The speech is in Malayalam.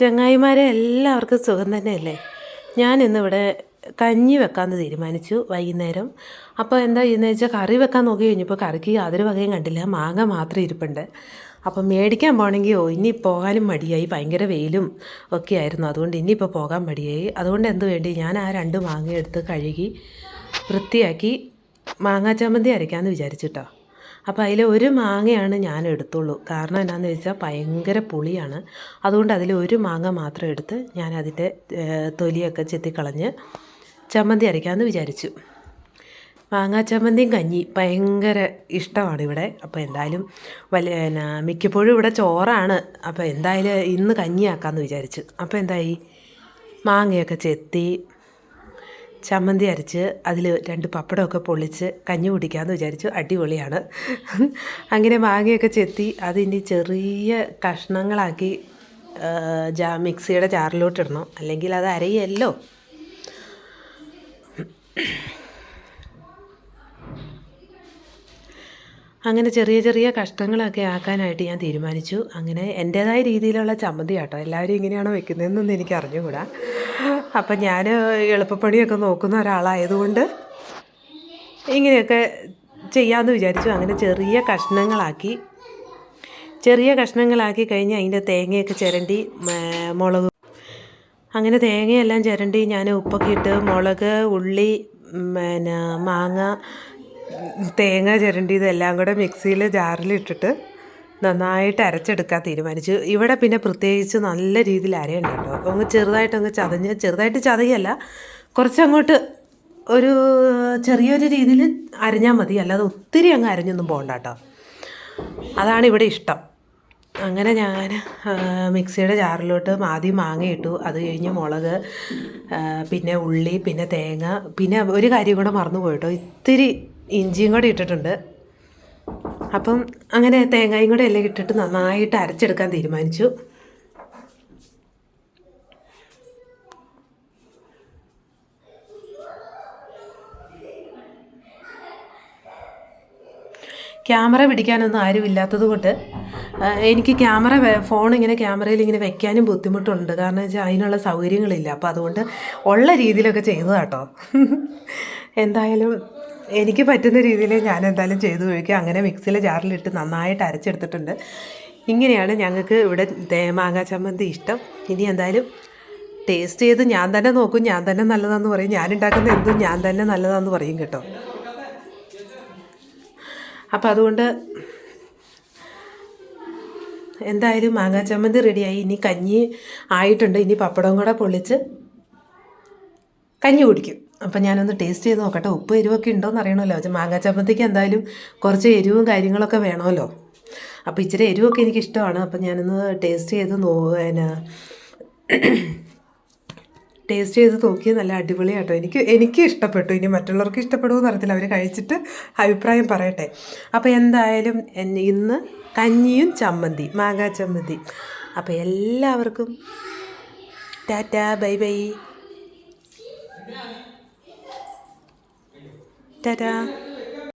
ചങ്ങായിമാരെ എല്ലാവർക്കും സുഖം തന്നെയല്ലേ? ഞാൻ ഇന്നിവിടെ കഞ്ഞി വെക്കാമെന്ന് തീരുമാനിച്ചു വൈകുന്നേരം. അപ്പോൾ എന്താ ചെയ്യുന്നത് വെച്ചാൽ കറി വെക്കാൻ നോക്കി കഴിഞ്ഞപ്പോൾ കറിക്ക് യാതൊരു വകയും കണ്ടില്ല. മാങ്ങ മാത്രം ഇരിപ്പുണ്ട്. അപ്പം മേടിക്കാൻ പോകണമെങ്കിൽ ഓ ഇനി പോകാനും മടിയായി. ഭയങ്കര വെയിലും ഒക്കെ ആയിരുന്നു. അതുകൊണ്ട് ഇനിയിപ്പോൾ പോകാൻ മടിയായി. അതുകൊണ്ട് എന്ത് വേണ്ടി? ഞാൻ ആ രണ്ട് മാങ്ങ എടുത്ത് കഴുകി വൃത്തിയാക്കി മാങ്ങാ ചമ്മന്തി അരയ്ക്കാമെന്ന് വിചാരിച്ചിട്ടോ അപ്പോൾ അതിൽ ഒരു മാങ്ങയാണ് ഞാൻ എടുത്തുള്ളൂ. കാരണം എന്നാന്ന് വെച്ചാൽ ഭയങ്കര പുളിയാണ്. അതുകൊണ്ട് അതിൽ ഒരു മാങ്ങ മാത്രം എടുത്ത് ഞാൻ അതിന്റെ തൊലിയൊക്കെ ചെത്തിക്കളഞ്ഞ് ചമ്മന്തി അരയ്ക്കാമെന്ന് വിചാരിച്ചു. മാങ്ങാ ചമ്മന്തിയും കഞ്ഞി ഭയങ്കര ഇഷ്ടമാണ് ഇവിടെ. അപ്പോൾ എന്തായാലും വലിയ മിക്കപ്പോഴും ഇവിടെ ചോറാണ്. അപ്പോൾ എന്തായാലും ഇന്ന് കഞ്ഞിയാക്കാമെന്ന് വിചാരിച്ചു. അപ്പോൾ എന്തായി? മാങ്ങയൊക്കെ ചെത്തി ചമ്മന്തി അരച്ച് അതിൽ രണ്ട് പപ്പടമൊക്കെ പൊള്ളിച്ച് കഞ്ഞി കുടിക്കാമെന്ന് വിചാരിച്ചു. അടിപൊളിയാണ്. അങ്ങനെ മാങ്ങയൊക്കെ ചെത്തി അതിന്റെ ചെറിയ കഷ്ണങ്ങളാക്കി ജാ മിക്സിയുടെ ചാറിലോട്ടിടണം അല്ലെങ്കിൽ അത് അരയല്ലോ. അങ്ങനെ ചെറിയ ചെറിയ കഷ്ണങ്ങളൊക്കെ ആക്കാനായിട്ട് ഞാൻ തീരുമാനിച്ചു. അങ്ങനെ എന്റേതായ രീതിയിലുള്ള ചമ്മന്തി കേട്ടോ എല്ലാവരും ഇങ്ങനെയാണോ വെക്കുന്നതെന്നൊന്നും എനിക്ക് അറിഞ്ഞുകൂടാ. അപ്പം ഞാൻ എളുപ്പപ്പണിയൊക്കെ നോക്കുന്ന ഒരാളായതുകൊണ്ട് ഇങ്ങനെയൊക്കെ ചെയ്യാമെന്ന് വിചാരിച്ചു. അങ്ങനെ ചെറിയ കഷ്ണങ്ങളാക്കി ചെറിയ കഷ്ണങ്ങളാക്കി കഴിഞ്ഞ് അതിന്റെ തേങ്ങയൊക്കെ ചിരണ്ടി മുളക് അങ്ങനെ തേങ്ങയെല്ലാം ചിരണ്ടി ഞാൻ ഉപ്പൊക്കെ ഇട്ട് മുളക് ഉള്ളി പിന്നെ മാങ്ങ തേങ്ങ ചിരണ്ടി ഇതെല്ലാം കൂടെ മിക്സിയിൽ ജാറിലിട്ടിട്ട് നന്നായിട്ട് അരച്ചെടുക്കാൻ തീരുമാനിച്ചു. ഇവിടെ പിന്നെ പ്രത്യേകിച്ച് നല്ല രീതിയിൽ അരയുണ്ട് കേട്ടോ. അങ്ങ് ചെറുതായിട്ടങ്ങ് ചതഞ്ഞ് ചെറുതായിട്ട് ചതയല്ല കുറച്ചങ്ങോട്ട് ഒരു ചെറിയൊരു രീതിയിൽ അരഞ്ഞാൽ മതി. അല്ലാതെ ഒത്തിരി അങ്ങ് അരഞ്ഞൊന്നും പോകണ്ട കേട്ടോ. അതാണ് ഇവിടെ ഇഷ്ടം. അങ്ങനെ ഞാൻ മിക്സിയുടെ ജാറിലോട്ട് ആദ്യം മാങ്ങ ഇട്ടു. അത് കഴിഞ്ഞ് മുളക് പിന്നെ ഉള്ളി പിന്നെ തേങ്ങ പിന്നെ ഒരു കാര്യം കൂടെ മറന്നു പോയിട്ടോ ഇത്തിരി ഇഞ്ചിയും കൂടെ ഇട്ടിട്ടുണ്ട്. അപ്പം അങ്ങനെ തേങ്ങയും കൂടെ എല്ലാം ഇട്ടിട്ട് നന്നായിട്ട് അരച്ചെടുക്കാൻ തീരുമാനിച്ചു. ക്യാമറ പിടിക്കാനൊന്നും ആരും ഇല്ലാത്തത് കൊണ്ട് എനിക്ക് ക്യാമറ ഫോൺ ഇങ്ങനെ ക്യാമറയിൽ ഇങ്ങനെ വെക്കാനും ബുദ്ധിമുട്ടുണ്ട്. കാരണം വെച്ചാൽ അതിനുള്ള സൗകര്യങ്ങളില്ല. അപ്പോൾ അതുകൊണ്ട് ഉള്ള രീതിയിലൊക്കെ ചെയ്തതാട്ടോ. എന്തായാലും എനിക്ക് പറ്റുന്ന രീതിയിൽ ഞാൻ എന്തായാലും ചെയ്തു നോക്കി അങ്ങനെ മിക്സിയിലെ ജാറിലിട്ട് നന്നായിട്ട് അരച്ചെടുത്തിട്ടുണ്ട്. ഇങ്ങനെയാണ് ഞങ്ങൾക്ക് ഇവിടെ തേമാങ്ങ ചമ്മന്തി ഇഷ്ടം. ഇനി എന്തായാലും ടേസ്റ്റ് ചെയ്ത് ഞാൻ തന്നെ നോക്കും ഞാൻ തന്നെ നല്ലതാന്ന് പറയും. ഞാൻ ഉണ്ടാക്കുന്ന എന്തും ഞാൻ തന്നെ നല്ലതാന്ന് പറയും കേട്ടോ. അപ്പം അതുകൊണ്ട് എന്തായാലും മാങ്ങാ ചമ്മന്തി റെഡിയായി ഇനി കഞ്ഞി ആയിട്ടുണ്ട്. ഇനി പപ്പടവും കൂടെ പൊള്ളിച്ച് കഞ്ഞി കുടിക്കും. അപ്പം ഞാനൊന്ന് ടേസ്റ്റ് ചെയ്ത് നോക്കട്ടെ. ഉപ്പ് എരിവൊക്കെ ഉണ്ടോയെന്ന് അറിയണമല്ലോ മാങ്ങാ ചമ്മന്തിക്ക് എന്തായാലും കുറച്ച് എരിവും കാര്യങ്ങളൊക്കെ വേണമല്ലോ. അപ്പോൾ ഇച്ചിരി എരിവൊക്കെ എനിക്ക് ഇഷ്ടമാണ് അപ്പം ഞാനൊന്ന് ടേസ്റ്റ് ചെയ്ത് നോ ടേസ്റ്റ് ചെയ്ത് നോക്കി നല്ല അടിപൊളിയാട്ടോ. എനിക്ക് എനിക്ക് ഇഷ്ടപ്പെട്ടു. ഇനി മറ്റുള്ളവർക്ക് ഇഷ്ടപ്പെടുമെന്ന് അറിയത്തില്ല. അവർ കഴിച്ചിട്ട് അഭിപ്രായം പറയട്ടെ. അപ്പോൾ എന്തായാലും ഇന്ന് കഞ്ഞിയും ചമ്മന്തി മാങ്ങാ ചമ്മന്തി. അപ്പോൾ എല്ലാവർക്കും ടാറ്റാ ബൈ ബൈ. ടാറ്റ